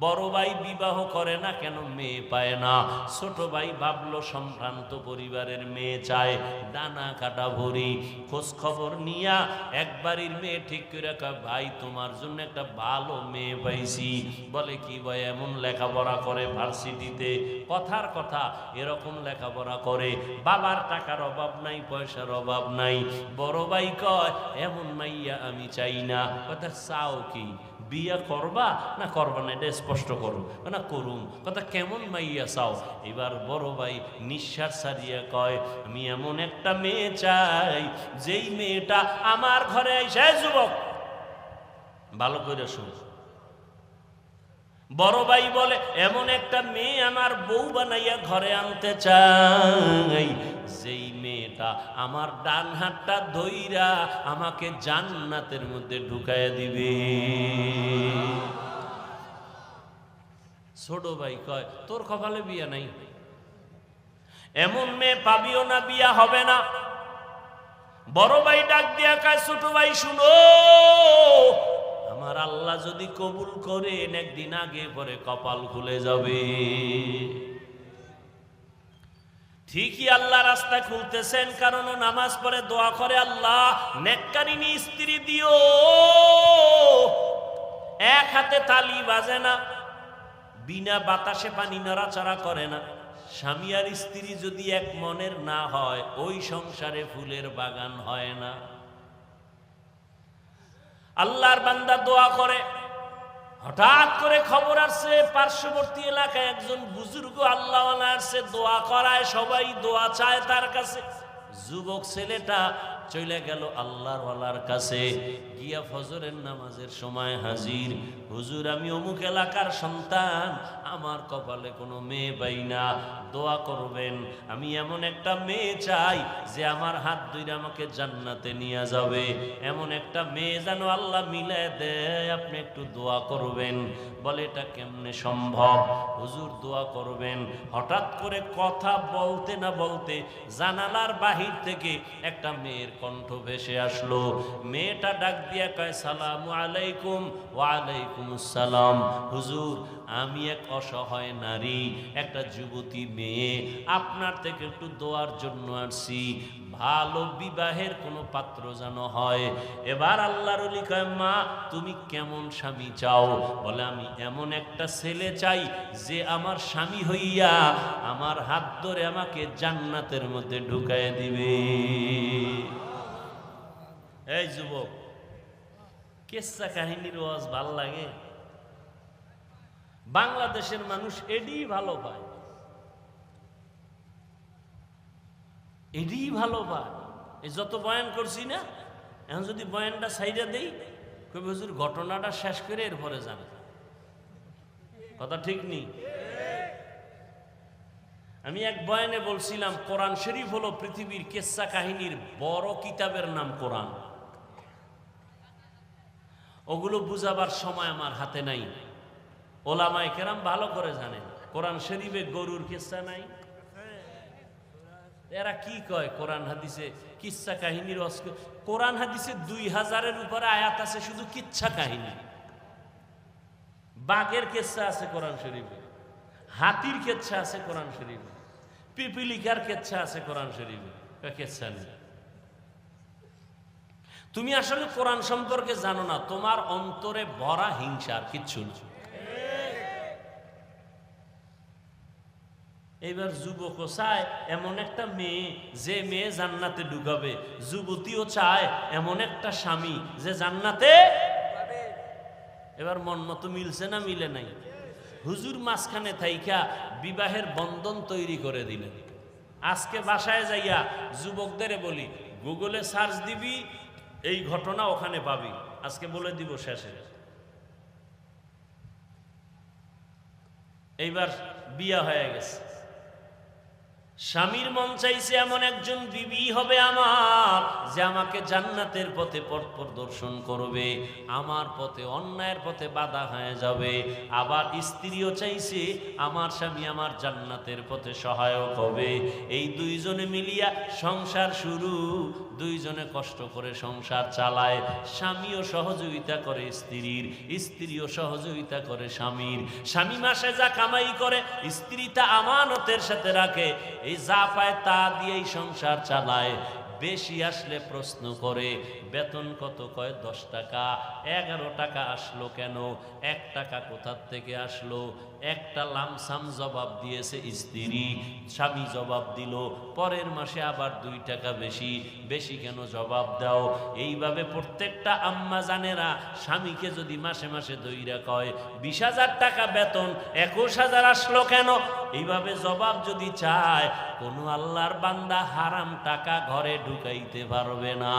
বড় ভাই বিবাহ করে না কেন মেয়ে পায় না? ছোট ভাই ভাবলো সম্ভ্রান্ত পরিবারের মেয়ে চায় ডানা কাটা ভরি। খোঁজ খবর নিয়া একবারের মেয়ে ঠিক করে ভাই, তোমার জন্য একটা ভালো মেয়ে পাইছি। বলে, কি ভাই, এমন লেখাপড়া করে ভার্সিটিতে? কথার কথা এরকম লেখাপড়া করে। বাবার টাকার অভাব নাই, পয়সার অভাব নাই। বড় ভাই কয়, এমন মাইয়া আমি চাই না। কথা চাও কি? বিয়া করবা না করবা না, এটা স্পষ্ট করো। না করুম। কথা কেমন মাইয়া চাও? এবার বড় ভাই নিঃশ্বাস ছাড়িয়ে কয়, আমি এমন একটা মেয়ে চাই, যেই মেয়েটা আমার ঘরে এসে যুবক! ভালো করে শুন। বড় ভাই বলে, এমন একটা মেয়ে আমার বউ বানাইয়া ঘরে আনতে চাই, যেই মেয়েটা আমার ডান হাতটা ধইরা আমাকে জান্নাতের মধ্যে ঢুকাইয়া দিবে। ছোট ভাই কয়, তোর কপালে বিয়া নাই? এমন মেয়ে পাবিও না, বিয়া হবে না। বড় ভাই ডাক দিয়া কয়, ছোট ভাই, শুনো, আমার আল্লাহ যদি কবুল করেন, একদিন আগে পরে কপাল খুলে যাবে। ঠিকই আল্লাহ রাস্তা খুলতেছেন, কারণ নামাজ পড়ে দোয়া করে আল্লাহ নেককারিনী স্ত্রী দিও। এক হাতে তালি বাজে না, বিনা বাতাসে পানি নড়াচড়া করে না। স্বামী আর স্ত্রী যদি এক মনের না হয়, ওই সংসারে ফুলের বাগান হয় না। আল্লাহর বান্দা দোয়া করে হঠাৎ করে খবর আসছে, পার্শ্ববর্তী এলাকায় একজন বুজুর্গ আল্লাহ আসছে, দোয়া করায়, সবাই দোয়া চায় তার কাছে। যুবক ছেলেটা চলে গেল আল্লাহর কাছে। গিয়া ফজরের নামাজের সময় হাজির। হুজুর, আমি অমুক এলাকার সন্তান, আমার কপালে কোনো মেয়ে পাই না। দোয়া করবেন, আমি এমন একটা মেয়ে চাই যে আমার হাত ধরে আমাকে জান্নাতে নিয়ে যাবে। এমন একটা মেয়ে যেন আল্লাহ মিলে দেয়, আপনি একটু দোয়া করবেন। বলে এটা কেমনে সম্ভব? হুজুর দোয়া করবেন। হঠাৎ করে কথা বলতে না বলতে জানালার বাহির থেকে একটা মেয়ের কণ্ঠ ভেসে আসলো। মেয়েটা ডাক দিয়া কয়, সালাম আলাইকুম, ওয়ালাইকুম আসসালাম। হুজুর, আমি এক অসহায় নারী, একটা যুবতী মেয়ে। আপনার থেকে একটু দোয়ার জন্য আসছি ভালো বিবাহের কোনো পাত্র যেন হয়। এবার আল্লাহর অলি মা, তুমি কেমন স্বামী চাও? বলে, আমি এমন একটা ছেলে চাই যে আমার স্বামী হইয়া আমার হাত ধরে আমাকে জান্নাতের মধ্যে ঢুকায় দিবে। এই যুবক, কেসা কাহিনীর ওয়াজ ভালো লাগে? বাংলাদেশের মানুষ এডি ভালো পায়। এডি ভালো পায় এই যত বয়ান করছি না, এখন যদি বয়ানটা সাইডে দেই কবি হুজুর, ঘটনাটা শেষ করে এরপরে যান কথা ঠিক নেই? আমি এক বয়ানে বলছিলাম, কোরআন শরীফ হলো পৃথিবীর কেসা কাহিনীর বড় কিতাবের নাম কোরআন। ওগুলো বুঝাবার সময় আমার হাতে নাই। ওলামায় কেরাম ভালো করে জানেন, কোরআন শরীফে গরুর কিস্সা নাই। এরা কি কয় কোরআন হাদিসে? কিচ্ছা কাহিনীর কোরআন হাদিসে দুই হাজারের উপরে আয়াত আছে, শুধু কিচ্ছা কাহিনী। বাঘের কেচ্ছা আছে কোরআন শরীফে। হাতির কেচ্ছা আছে কোরআন শরীফে। পিপিলিকার কেচ্ছা আছে কোরআন শরীফে। কেচ্ছা নেই? তুমি আসলে কোরআন সম্পর্কে জানো না, তোমার অন্তরে ভরা হিংসার কিচ্ছু না এবার যুবকও চায়, এমন একটা মেয়ে, যে মেয়ে জান্নাতে ঢুকাবে। যুবতীও চায়, এমন একটা স্বামী, যে জান্নাতে এবার মন মতো মিলছে না, মিলে নাই। হুজুর মাঝখানে থাইকা বিবাহের বন্ধন তৈরি করে দিলেন। আজকে বাসায় যাইয়া যুবকদের বলি, গুগলে সার্চ দিবি, এই ঘটনা ওখানে পাবি। আজকে বলে দিব শেষে। এইবার বিয়া হয়ে গেছে। স্বামীর মন চাইছে এমন একজন বিবি হবে আমার। যে আমাকে জান্নাতের পথে পথ প্রদর্শন করবে, আমার পথে অন্যায়ের পথে বাধা হয়ে যাবে। আবার স্ত্রীও চাইছে আমার স্বামী আমার জান্নাতের পথে সহায়ক হবে। এই দুইজনে মিলিয়া সংসার শুরু। দুইজনে কষ্ট করে সংসার চালায়। স্বামীও সহযোগিতা করে স্ত্রীর, স্ত্রীও সহযোগিতা করে স্বামীর। স্বামী মাসে যা কামাই করে, স্ত্রী তা আমানতের সাথে রাখে। এই যা পায় তা দিয়েই সংসার চালায়। বেশি আসলে প্রশ্ন করে, বেতন কত, কয়, দশ টাকা, এগারো টাকা আসলো কেন, এক টাকা কোথার থেকে আসলো, একটা লামসাম জবাব দিয়েছে স্ত্রী, স্বামী জবাব দিল, পরের মাসে আবার দুই টাকা বেশি বেশি কেন জবাব দাও? এইভাবে প্রত্যেকটা আম্মা জানেরা স্বামীকে যদি মাসে মাসে দইরা কয়, বিশ হাজার টাকা বেতন, একুশ হাজার আসলো কেন? এইভাবে জবাব যদি চায় কোনো আল্লাহর বান্দা হারাম টাকা ঘরে ঢুকাইতে পারবে না।